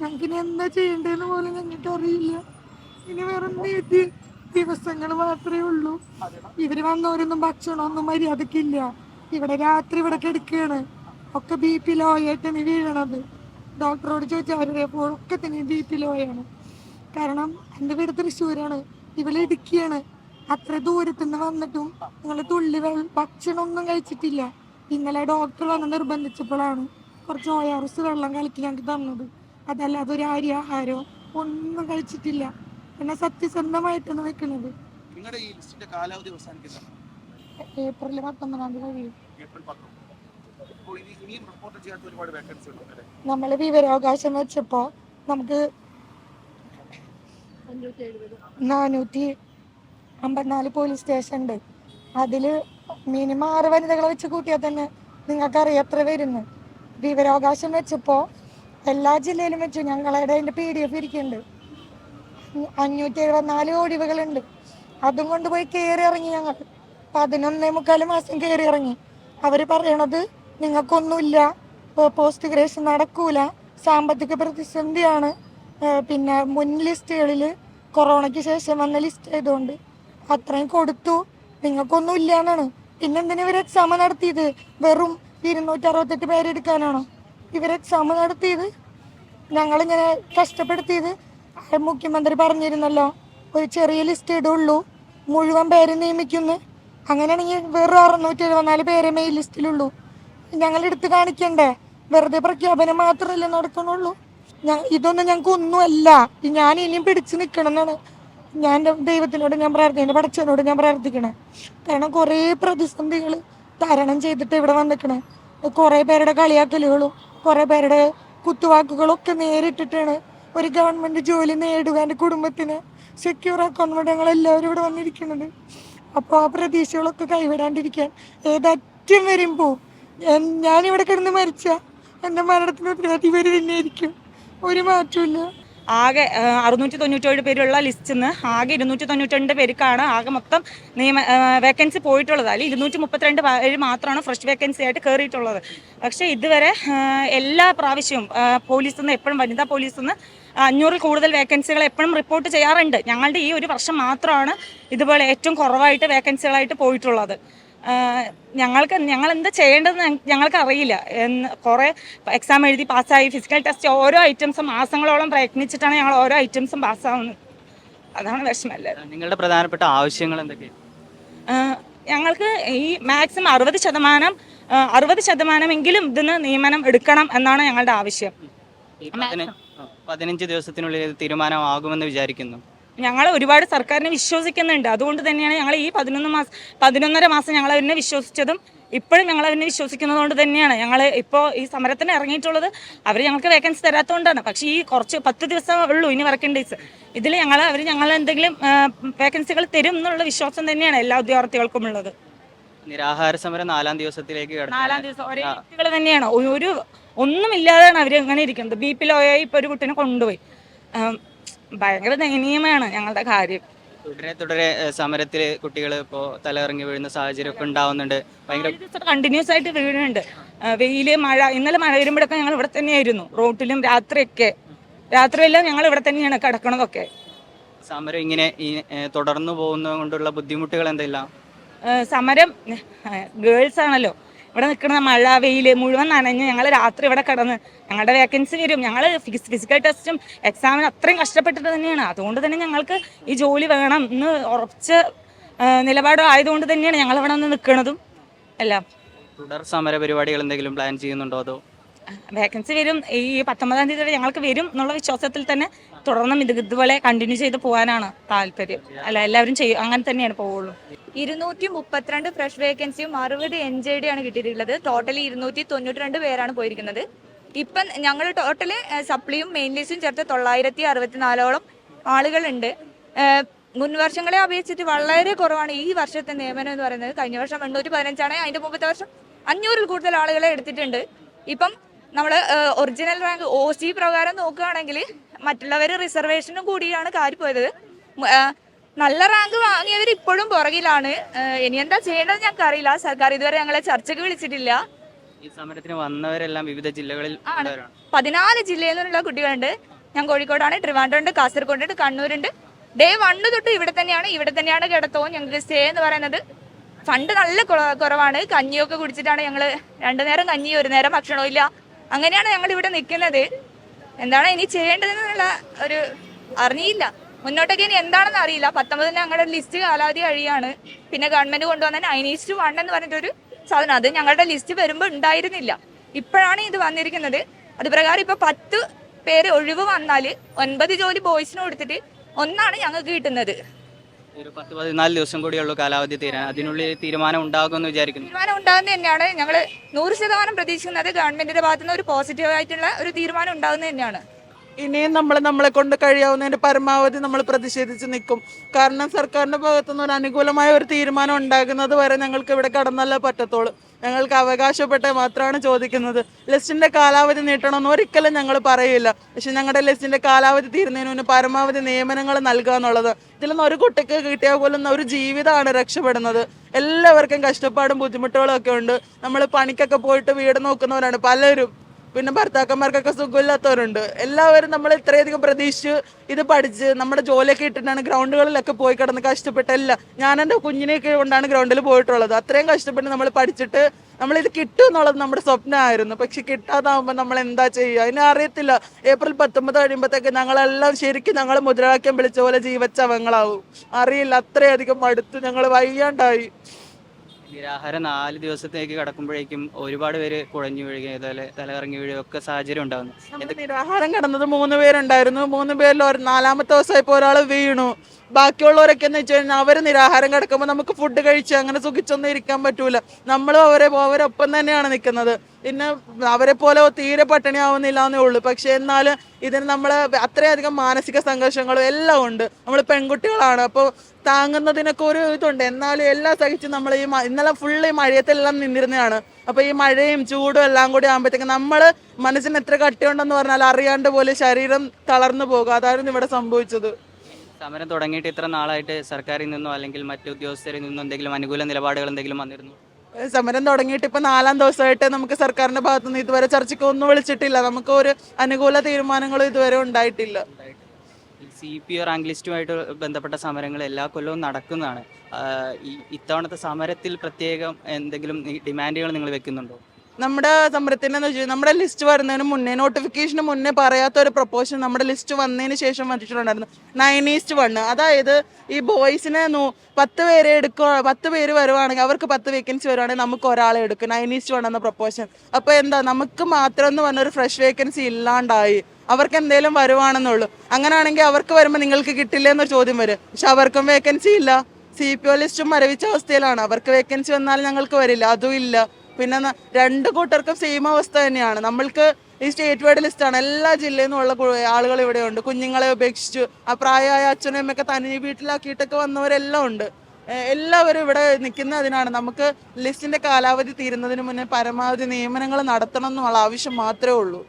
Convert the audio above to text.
ഞങ്ങൾക്ക് ഇനി എന്താ ചെയ്യേണ്ടതെന്ന് പോലും ഞങ്ങൾക്ക് അറിയില്ല. ഇനി വേറെ നീട്ടി ദിവസങ്ങൾ മാത്രമേ ഉള്ളൂ. ഇവർ വന്നവരൊന്നും ഭക്ഷണമൊന്നും മര്യാദക്കില്ല ഇവിടെ രാത്രി ഇവിടെ കിടക്കുകയാണ് ഒക്കെ ബി പി ലോ ആയിട്ടാണ് വീഴണത്. ഡോക്ടറോട് ചോദിച്ചാൽ ഒക്കെ തന്നെ ബി പി ലോ ആണ് കാരണം എന്റെ വീട് തൃശ്ശൂരാണ്. ഇവൾ ഇടുക്കിയാണ്. അത്ര ദൂരത്തു നിന്ന് വന്നിട്ടും നിങ്ങൾ തുള്ളി വെള്ളം ഭക്ഷണമൊന്നും കഴിച്ചിട്ടില്ല. ഇന്നലെ ഡോക്ടർ വന്ന് നിർബന്ധിച്ചപ്പോഴാണ് കുറച്ച് ഒ വെള്ളം കലക്കി ഞങ്ങൾക്ക് തന്നത്. അതല്ലാതെ ഒരു അരി ആഹാരമോ ഒന്നും കഴിച്ചിട്ടില്ല. പിന്നെ സത്യസന്ധമായിട്ടാണ് വെക്കുന്നത് നിങ്ങളുടെ ഈ ലിസ്റ്റിന്റെ കാലാവധി ഏപ്രിൽ പത്തൊമ്പതാം തീയതി കഴിയും. ഏപ്രിൽ പത്തൊമ്പത് ഇപ്പോൾ ഇനി ഇനിയും റിപ്പോർട്ട് ചെയ്യാത്ത ഒരുപാട് വേക്കൻസി ഉണ്ട് അല്ലേ? നമ്മൾ വിവരാവകാശം വെച്ചപ്പോ നമുക്ക് നാനൂറ്റി അമ്പത്തിനാല് പോലീസ് സ്റ്റേഷൻ ഉണ്ട് അതിൽ മിനിമം ആറ് വനിതകളെ വെച്ച് കൂട്ടിയാൽ തന്നെ നിങ്ങൾക്കറിയാം എത്ര വരുന്നു. വിവരാവകാശം വെച്ചപ്പോൾ എല്ലാ ജില്ലയിലും വെച്ചു. ഞങ്ങളുടെ അതിന്റെ പി ഡി എഫ് ഇരിക്കുന്നുണ്ട്. അഞ്ഞൂറ്റി എഴുപത്തിനാല് ഒഴിവുകളുണ്ട്. അതും കൊണ്ടുപോയി കയറി ഇറങ്ങി ഞങ്ങൾ. പതിനൊന്നേ മുക്കാൽ മാസം കയറി ഇറങ്ങി. അവർ പറയണത് നിങ്ങൾക്കൊന്നുമില്ല. പോസ്റ്റ് ഗ്രേഷൻ നടക്കൂല. സാമ്പത്തിക പ്രതിസന്ധിയാണ്. പിന്നെ മുൻ ലിസ്റ്റുകളിൽ കൊറോണയ്ക്ക് ശേഷം വന്ന ലിസ്റ്റ് ആയതുകൊണ്ട് അത്രയും കൊടുത്തു. നിങ്ങൾക്കൊന്നും ഇല്ല എന്നാണ്. പിന്നെന്തിനാ ഇവർ എക്സാം നടത്തിയത്? വെറും ഇരുന്നൂറ്റി അറുപത്തെട്ട് പേരെടുക്കാനാണോ ഇവർ എക്സാം നടത്തിയത്. ഞങ്ങളിങ്ങനെ കഷ്ടപ്പെടുത്തിയത്. മുഖ്യമന്ത്രി പറഞ്ഞിരുന്നല്ലോ ഒരു ചെറിയ ലിസ്റ്റ് ഇടുള്ളൂ മുഴുവൻ പേര് നിയമിക്കുന്നു. അങ്ങനെയാണെങ്കിൽ വെറും അറുന്നൂറ്റി എഴുപത്തിനാല് പേരെ മെയിൽ ലിസ്റ്റിലുള്ളൂ ഞങ്ങൾ എടുത്ത് കാണിക്കണ്ടേ? വെറുതെ പ്രഖ്യാപനം മാത്രമല്ലേ നടക്കണുള്ളൂ ഞാൻ ഇതൊന്നും ഞങ്ങൾക്ക് ഒന്നുമല്ല. ഞാൻ ഇനിയും പിടിച്ചു നിൽക്കണം എന്നാണ് ഞാൻ ദൈവത്തിനോട് ഞാൻ പ്രാർത്ഥിക്കണം എന്റെ പഠിച്ചവനോട് ഞാൻ പ്രാർത്ഥിക്കണേ. കാരണം കുറേ പ്രതിസന്ധികൾ തരണം ചെയ്തിട്ട് ഇവിടെ വന്നിക്കണേ. കുറേ പേരുടെ കളിയാക്കലുകളും കുറേ പേരുടെ കുത്തുവാക്കുകളൊക്കെ നേരിട്ടിട്ടാണ് ഒരു ഗവൺമെന്റ് ജോലി നേടുക എന്റെ കുടുംബത്തിന്. സെക്യൂർ ആക്കാൻ എല്ലാവരും ഇവിടെ വന്നിരിക്കുന്നത്. അപ്പോൾ ആ പ്രതീക്ഷകളൊക്കെ കൈവിടാണ്ടിരിക്കാൻ ഏതറ്റം വരും പോവും. ഞാൻ- ഞാനിവിടെ കിടന്ന് മരിച്ച. എന്റെ മരണത്തിന് ഉത്തരവാദി ഇവർ തന്നെയായിരിക്കും ഒരു മാറ്റമില്ല ആകെ അറുന്നൂറ്റി തൊണ്ണൂറ്റേഴ് പേരുള്ള ലിസ്റ്റിൽ നിന്ന് ആകെ ഇരുന്നൂറ്റി തൊണ്ണൂറ്റിരണ്ട് പേർക്കാണ് ആകെ മൊത്തം നിയമ വേക്കൻസി പോയിട്ടുള്ളത്. അല്ലെങ്കിൽ ഇരുന്നൂറ്റി മുപ്പത്തിരണ്ട് പേര് മാത്രമാണ് ഫ്രഷ് വേക്കൻസി ആയിട്ട് കയറിയിട്ടുള്ളത് പക്ഷേ ഇതുവരെ എല്ലാ പ്രാവശ്യവും പോലീസിൽ നിന്ന് എപ്പോഴും വനിതാ പോലീസിൽ നിന്ന് അഞ്ഞൂറിൽ കൂടുതൽ വേക്കൻസികൾ എപ്പോഴും റിപ്പോർട്ട് ചെയ്യാറുണ്ട്. ഞങ്ങളുടെ ഈ ഒരു വർഷം മാത്രമാണ് ഇതുപോലെ ഏറ്റവും കുറവായിട്ട് വേക്കൻസികളായിട്ട് പോയിട്ടുള്ളത്. ഞങ്ങൾക്ക് ഞങ്ങൾ എന്താ ചെയ്യേണ്ടതെന്ന് ഞങ്ങൾക്ക് അറിയില്ല എന്ന് കുറേ എക്സാം എഴുതി പാസ്സായി ഫിസിക്കൽ ടെസ്റ്റ് ഓരോ ഐറ്റംസും മാസങ്ങളോളം പ്രയത്നിച്ചിട്ടാണ് ഞങ്ങൾ ഓരോ ഐറ്റംസും പാസ്സാവുന്നത്. അതാണ് വിഷമല്ലേ നിങ്ങളുടെ പ്രധാനപ്പെട്ട ആവശ്യങ്ങൾ എന്തൊക്കെയാണ് ഞങ്ങൾക്ക് ഈ മാക്സിമം അറുപത് ശതമാനം അറുപത് ശതമാനമെങ്കിലും ഇതിന് നിയമനം എടുക്കണം എന്നാണ് ഞങ്ങളുടെ ആവശ്യം. പതിനഞ്ച് ദിവസത്തിനുള്ളിൽ തീരുമാനമാകുമെന്ന് വിചാരിക്കുന്നു. ഞങ്ങൾ ഒരുപാട് സർക്കാരിനെ വിശ്വസിക്കുന്നുണ്ട്. അതുകൊണ്ട് തന്നെയാണ് ഞങ്ങൾ ഈ പതിനൊന്ന് മാസം പതിനൊന്നര മാസം ഞങ്ങൾ അവരെ വിശ്വസിച്ചതും ഇപ്പോഴും ഞങ്ങൾ അവരെ വിശ്വസിക്കുന്നത് കൊണ്ട് തന്നെയാണ്. ഞങ്ങൾ ഇപ്പോൾ ഈ സമരത്തിന് ഇറങ്ങിയിട്ടുള്ളത് അവർ ഞങ്ങൾക്ക് വേക്കൻസി തരാത്തതുകൊണ്ടാണ്. പക്ഷേ ഈ കുറച്ച് പത്ത് ദിവസം ഉള്ളൂ ഇനി വർക്കിംഗ് ഡേയ്സ് ഇതിൽ ഞങ്ങൾ അവർ ഞങ്ങൾ എന്തെങ്കിലും വേക്കൻസികൾ തരും എന്നുള്ള വിശ്വാസം തന്നെയാണ് എല്ലാ ഉദ്യോഗാർത്ഥികൾക്കും ഉള്ളത്. നിരാഹാര സമരം നാലാം ദിവസത്തിലേക്ക് നാലാം ദിവസം ഒരേ വ്യക്തികൾ തന്നെയാണ്. ഒരു- ഒന്നുമില്ലാതെയാണ് അവർ അങ്ങനെ ഇരിക്കുന്നത്. ബി പി ലോയായി ഇപ്പോൾ ഒരു കുട്ടീനെ കൊണ്ടുപോയി. ഭയങ്കര ദയനീയമാണ് ഞങ്ങളുടെ കാര്യം. തുടരെ തുടരെ സമരത്തിൽ കുട്ടികൾ ഇപ്പോൾ തലകറങ്ങി വീഴുന്ന സാഹചര്യം ഒക്കെ ഉണ്ടാവുന്നുണ്ട്. ഭയങ്കര കണ്ടിന്യൂസ് ആയിട്ട് വീഴുന്നുണ്ട്. വെയിൽ മഴ ഇന്നലെ മഴ വരുമ്പോഴൊക്കെ ഞങ്ങൾ ഇവിടെ തന്നെയായിരുന്നു. റോട്ടിലും രാത്രിയൊക്കെ. രാത്രിയെല്ലാം ഞങ്ങൾ ഇവിടെ തന്നെയാണ് കിടക്കണതൊക്കെ. സമരം ഇങ്ങനെ തുടർന്നു പോകുന്നത് കൊണ്ടുള്ള ബുദ്ധിമുട്ടുകൾ എന്തെല്ലാം? സമരം ഗേൾസ് ആണല്ലോ. ഇവിടെ നിൽക്കുന്ന മഴ വെയിൽ മുഴുവൻ നനഞ്ഞ് ഞങ്ങൾ രാത്രി ഇവിടെ കിടന്ന് ഞങ്ങളുടെ വേക്കൻസി വരും. ഞങ്ങൾ ഫിസിക്കൽ ടെസ്റ്റും എക്സാമിന് അത്രയും കഷ്ടപ്പെട്ടിട്ട് തന്നെയാണ്. അതുകൊണ്ട് തന്നെ ഞങ്ങൾക്ക് ഈ ജോലി വേണം എന്ന് ഉറച്ച നിലപാട് ആയതുകൊണ്ട് തന്നെയാണ് ഞങ്ങൾ ഇവിടെ വന്ന് നിൽക്കുന്നതും എല്ലാം. തുടർ സമര പരിപാടികൾ എന്തെങ്കിലും പ്ലാൻ ചെയ്യുന്നുണ്ടോ അതോ? വേക്കൻസി വരും. ഈ പത്തൊമ്പതാം തീയതി വരെ ഞങ്ങൾക്ക് വരും എന്നുള്ള വിശ്വാസത്തിൽ തന്നെ തുടർന്നും ഇത് ഇതുപോലെ കണ്ടിന്യൂ ചെയ്ത് പോകാനാണ് താല്പര്യം. അല്ല എല്ലാവരും ചെയ്യും അങ്ങനെ തന്നെയാണ് പോവുള്ളൂ. ഇരുന്നൂറ്റി മുപ്പത്തിരണ്ട് ഫ്രഷ് വേക്കൻസിയും അറുപത് എൻ ജെ ഡി ആണ് കിട്ടിയിട്ടുള്ളത്. ടോട്ടലി ഇരുന്നൂറ്റി തൊണ്ണൂറ്റി രണ്ട് പേരാണ് പോയിരിക്കുന്നത്. ഇപ്പം ഞങ്ങൾ ടോട്ടൽ സപ്ലിയും മെയിൻ ലിസ്റ്റും ചേർത്ത് തൊള്ളായിരത്തി അറുപത്തിനാലോളം ആളുകളുണ്ട്. മുൻവർഷങ്ങളെ മുൻ വർഷങ്ങളെ അപേക്ഷിച്ചിട്ട് വളരെ കുറവാണ് ഈ വർഷത്തെ നിയമനം എന്ന് പറയുന്നത്. കഴിഞ്ഞ വർഷം എണ്ണൂറ്റി പതിനഞ്ചാണ് അതിന്റെ മുമ്പത്തെ വർഷം അഞ്ഞൂറിൽ കൂടുതൽ ആളുകളെ എടുത്തിട്ടുണ്ട്. ഇപ്പം നമ്മൾ ഒറിജിനൽ റാങ്ക് ഒ സി പ്രകാരം നോക്കുകയാണെങ്കിൽ മറ്റുള്ളവർ റിസർവേഷനും കൂടിയാണ് കാര്യം പോയത് നല്ല റാങ്ക് വാങ്ങിയവർ ഇപ്പോഴും പുറകിലാണ്. ഇനി എന്താ ചെയ്യേണ്ടത് ഞങ്ങൾക്ക് അറിയില്ല സർക്കാർ ഇതുവരെ ഞങ്ങളെ ചർച്ചയ്ക്ക് വിളിച്ചിട്ടില്ല. ഈ സമരത്തിന് വന്നവരെല്ലാം വിവിധ ജില്ലകളിൽ ആണ്. പതിനാല് ജില്ലയിൽ നിന്നുള്ള കുട്ടികളുണ്ട്. ഞാൻ കോഴിക്കോടാണ് ട്രിവാൻഡ്രമുണ്ട് കാസർഗോഡുണ്ട് കണ്ണൂരുണ്ട്. ഡേ വണ്ണ് തൊട്ട് ഇവിടെ തന്നെയാണ് ഇവിടെ തന്നെയാണ് കിടത്തവും ഞങ്ങൾക്ക് സ്റ്റേ എന്ന് പറയുന്നത്. ഫണ്ട് നല്ല കുറവാണ്. കഞ്ഞിയൊക്കെ കുടിച്ചിട്ടാണ് ഞങ്ങൾ രണ്ടു നേരം കഞ്ഞി ഒരു നേരം ഭക്ഷണവും ഇല്ല. അങ്ങനെയാണ് ഞങ്ങൾ ഇവിടെ നിൽക്കുന്നത്. എന്താണ് ഇനി ചെയ്യേണ്ടതെന്നുള്ള ഒരു അറിയില്ല മുന്നോട്ടേക്ക് ഇനി എന്താണെന്ന് അറിയില്ല. പത്തൊമ്പതിന് ഞങ്ങളുടെ ലിസ്റ്റ് കാലാവധി കഴിയാണ്. പിന്നെ ഗവൺമെന്റ് കൊണ്ടുവന്ന നൈനീസ്റ്റ് വൺ എന്ന് പറഞ്ഞിട്ടൊരു സാധനം. അത് ഞങ്ങളുടെ ലിസ്റ്റ് വരുമ്പോൾ ഉണ്ടായിരുന്നില്ല. ഇപ്പോഴാണ് ഇത് വന്നിരിക്കുന്നത്. അത് പ്രകാരം ഇപ്പൊ പത്ത് പേര് ഒഴിവ് വന്നാൽ ഒൻപത് ജോലി ബോയ്സിന് കൊടുത്തിട്ട് ഒന്നാണ് ഞങ്ങൾക്ക് കിട്ടുന്നത്. ഒരു പത്ത് പതിനാല് ദിവസം കൂടിയുള്ള കാലാവധി തീരാൻ. അതിനുള്ളിൽ തീരുമാനം ഉണ്ടാകുമെന്ന് വിചാരിക്കുന്നു. തീരുമാനം ഉണ്ടാകുന്നത് തന്നെയാണ്. ഞങ്ങൾ നൂറ് ശതമാനം പ്രതീക്ഷിക്കുന്നത് ഗവൺമെന്റിന്റെ ഭാഗത്തുനിന്ന് ഒരു പോസിറ്റീവ് ആയിട്ടുള്ള ഒരു തീരുമാനം ഉണ്ടാകുന്നത് തന്നെയാണ്. ഇനിയും നമ്മൾ നമ്മളെ കൊണ്ട് കഴിയാവുന്നതിന്റെ പരമാവധി നമ്മൾ പ്രതിഷേധിച്ച് നിൽക്കും കാരണം സർക്കാരിന്റെ ഭാഗത്തുനിന്ന് ഒരു അനുകൂലമായ ഒരു തീരുമാനം ഉണ്ടാകുന്നത് വരെ ഞങ്ങൾക്ക് ഇവിടെ കടന്നല്ലേ പറ്റത്തുള്ളൂ. ഞങ്ങൾക്ക് അവകാശപ്പെട്ട മാത്രമാണ് ചോദിക്കുന്നത്. ലിസ്റ്റിന്റെ കാലാവധി നീട്ടണമെന്ന് ഒരിക്കലും ഞങ്ങൾ പറയില്ല. പക്ഷെ ഞങ്ങളുടെ ലിസ്റ്റിന്റെ കാലാവധി തീരുന്നതിന് മുന്നേ പരമാവധി നിയമനങ്ങൾ നൽകുക എന്നുള്ളത് ഇതിൽ നിന്ന് ഒരു കുട്ടിക്ക് കിട്ടിയാൽ പോലും ഒരു ജീവിതമാണ് രക്ഷപ്പെടുന്നത്. എല്ലാവർക്കും കഷ്ടപ്പാടും ബുദ്ധിമുട്ടുകളും ഒക്കെ ഉണ്ട്. നമ്മൾ പണിക്കൊക്കെ പോയിട്ട് വീട് നോക്കുന്നവരാണ് പലരും. പിന്നെ ഭർത്താക്കന്മാർക്കൊക്കെ സുഖമില്ലാത്തവരുണ്ട്. എല്ലാവരും നമ്മൾ ഇത്രയധികം പ്രതീക്ഷിച്ച് ഇത് പഠിച്ച് നമ്മുടെ ജോലിയൊക്കെ ഇട്ടിട്ടാണ് ഗ്രൗണ്ടുകളിലൊക്കെ പോയി കിടന്ന് കഷ്ടപ്പെട്ടല്ല ഞാൻ എന്റെ കുഞ്ഞിനെയൊക്കെ കൊണ്ടാണ് ഗ്രൗണ്ടിൽ പോയിട്ടുള്ളത്. അത്രയും കഷ്ടപ്പെട്ട് നമ്മൾ പഠിച്ചിട്ട് നമ്മൾ ഇത് കിട്ടും എന്നുള്ളത് നമ്മുടെ സ്വപ്നമായിരുന്നു. പക്ഷെ കിട്ടാതാവുമ്പോൾ നമ്മൾ എന്താ ചെയ്യുക? അതിനെ അറിയത്തില്ല. ഏപ്രിൽ പത്തൊമ്പത് കഴിയുമ്പോഴത്തേക്ക് ഞങ്ങളെല്ലാം ശരിക്കും ഞങ്ങൾ മുദ്രാവാക്യം വിളിച്ച പോലെ ജീവച്ചവങ്ങളാവും. അറിയില്ല. അത്രയധികം അടുത്ത് ഞങ്ങൾ വയ്യാണ്ടായി. നിരാഹാരം നാല് ദിവസത്തേക്ക് കടക്കുമ്പോഴേക്കും ഒരുപാട് പേര് കുഴഞ്ഞു വീഴുകയും അതുപോലെ തലകറങ്ങി വീഴുകയും ഒക്കെ സാഹചര്യം ഉണ്ടാകുന്നു നിരാഹാരം കിടന്നത് മൂന്ന് പേരുണ്ടായിരുന്നു. മൂന്ന് പേരിൽ ഒരു നാലാമത്തെ ദിവസമായപ്പോൾ ഒരാൾ വീണു. ബാക്കിയുള്ളവരൊക്കെ എന്ന് വെച്ച് കഴിഞ്ഞാൽ അവർ നിരാഹാരം കിടക്കുമ്പോൾ നമുക്ക് ഫുഡ് കഴിച്ച് അങ്ങനെ സുഖിച്ചൊന്നും ഇരിക്കാൻ പറ്റൂല. നമ്മളും അവരെ അവരൊപ്പം തന്നെയാണ് നിൽക്കുന്നത് പിന്നെ അവരെ പോലെ തീരെ പട്ടിണി ആവുന്നില്ല എന്നേ ഉള്ളൂ. പക്ഷെ എന്നാൽ ഇതിന് നമ്മൾ അത്രയധികം മാനസിക സംഘർഷങ്ങളും എല്ലാം ഉണ്ട്. നമ്മൾ പെൺകുട്ടികളാണ്. അപ്പോൾ താങ്ങുന്നതിനൊക്കെ ഒരു ഇതുണ്ട്. എന്നാലും എല്ലാം സഹിച്ച് നമ്മൾ ഈ ഇന്നലെ ഫുള്ള് ഈ മഴയത്തെല്ലാം നിന്നിരുന്നതാണ്. അപ്പോൾ ഈ മഴയും ചൂടും എല്ലാം കൂടി ആകുമ്പോഴത്തേക്കും നമ്മൾ മനസ്സിന് എത്ര കട്ടിയുണ്ടെന്ന് പറഞ്ഞാൽ അറിയാണ്ട് പോലെ ശരീരം തളർന്നു പോകും. അതായിരുന്നു ഇവിടെ സംഭവിച്ചത്. സമരം തുടങ്ങിയിട്ട് ഇത്ര നാളായിട്ട് സർക്കാരിൽ നിന്നോ അല്ലെങ്കിൽ മറ്റു ഉദ്യോഗസ്ഥരിൽ നിന്നോ എന്തെങ്കിലും അനുകൂല നിലപാടുകൾ എന്തെങ്കിലും വന്നിരുന്നു? സമരം തുടങ്ങിയിട്ട് ഇപ്പൊ നാലാം ദിവസമായിട്ട് നമുക്ക് സർക്കാരിന്റെ ഭാഗത്തുനിന്ന് ഇതുവരെ ചർച്ചയ്ക്ക് ഒന്നും വിളിച്ചിട്ടില്ല. നമുക്ക് ഒരു അനുകൂല തീരുമാനങ്ങളും ഇതുവരെ ഉണ്ടായിട്ടില്ല. സി പി ഒ റാങ്ക് ലിസ്റ്റുമായിട്ട് ബന്ധപ്പെട്ട സമരങ്ങൾ എല്ലാ കൊല്ലവും നടക്കുന്നതാണ്. ഇത്തവണത്തെ സമരത്തിൽ പ്രത്യേകം എന്തെങ്കിലും ഡിമാൻഡുകൾ നിങ്ങൾ വെക്കുന്നുണ്ടോ? നമ്മുടെ സമരത്തിന് വെച്ചാൽ നമ്മുടെ ലിസ്റ്റ് വരുന്നതിന് മുന്നേ നോട്ടിഫിക്കേഷന് മുന്നേ പറയാത്ത ഒരു പ്രൊപ്പോസൽ നമ്മുടെ ലിസ്റ്റ് വന്നതിന് ശേഷം വന്നിട്ടുണ്ടായിരുന്നു. നയൻ ഈസ്റ്റ് വണ് അതായത് ഈ ബോയ്സിനെ പത്ത് പേരെ എടുക്കുക പത്ത് പേര് വരുവാണെങ്കിൽ അവർക്ക് പത്ത് വേക്കൻസി വരുവാണെങ്കിൽ നമുക്ക് ഒരാളെ എടുക്കും. നയൻ ഈസ്റ്റ് വൺ എന്ന പ്രൊപ്പോസൽ അപ്പോൾ എന്താ നമുക്ക് മാത്രം എന്ന് പറഞ്ഞ ഒരു ഫ്രഷ് വേക്കൻസി ഇല്ലാണ്ടായി. അവർക്ക് എന്തെങ്കിലും വരുവാണെന്നുള്ളൂ. അങ്ങനെയാണെങ്കിൽ അവർക്ക് വരുമ്പോൾ നിങ്ങൾക്ക് കിട്ടില്ല എന്നൊരു ചോദ്യം വരും. പക്ഷെ അവർക്കും വേക്കൻസി ഇല്ല. സി പി ഒ ലിസ്റ്റും മരവിച്ച അവസ്ഥയിലാണ്. അവർക്ക് വേക്കൻസി വന്നാൽ ഞങ്ങൾക്ക് വരില്ല. അതും ഇല്ല. പിന്നെ രണ്ടു കൂട്ടർക്കും സെയിം അവസ്ഥ തന്നെയാണ്. നമ്മൾക്ക് ഈ സ്റ്റേറ്റ് വൈഡ് ലിസ്റ്റാണ് എല്ലാ ജില്ലയിൽ നിന്നുള്ള ആളുകൾ ഇവിടെ ഉണ്ട്. കുഞ്ഞുങ്ങളെ ഉപേക്ഷിച്ചു. ആ പ്രായമായ അച്ഛനും അമ്മയൊക്കെ തനി വീട്ടിലാക്കിയിട്ടൊക്കെ വന്നവരെല്ലാം ഉണ്ട്. എല്ലാവരും ഇവിടെ നിൽക്കുന്നതിനാണ് നമുക്ക് ലിസ്റ്റിന്റെ കാലാവധി തീരുന്നതിന് മുന്നേ പരമാവധി നിയമനങ്ങൾ നടത്തണം എന്നുള്ള ആവശ്യം മാത്രമേ ഉള്ളൂ.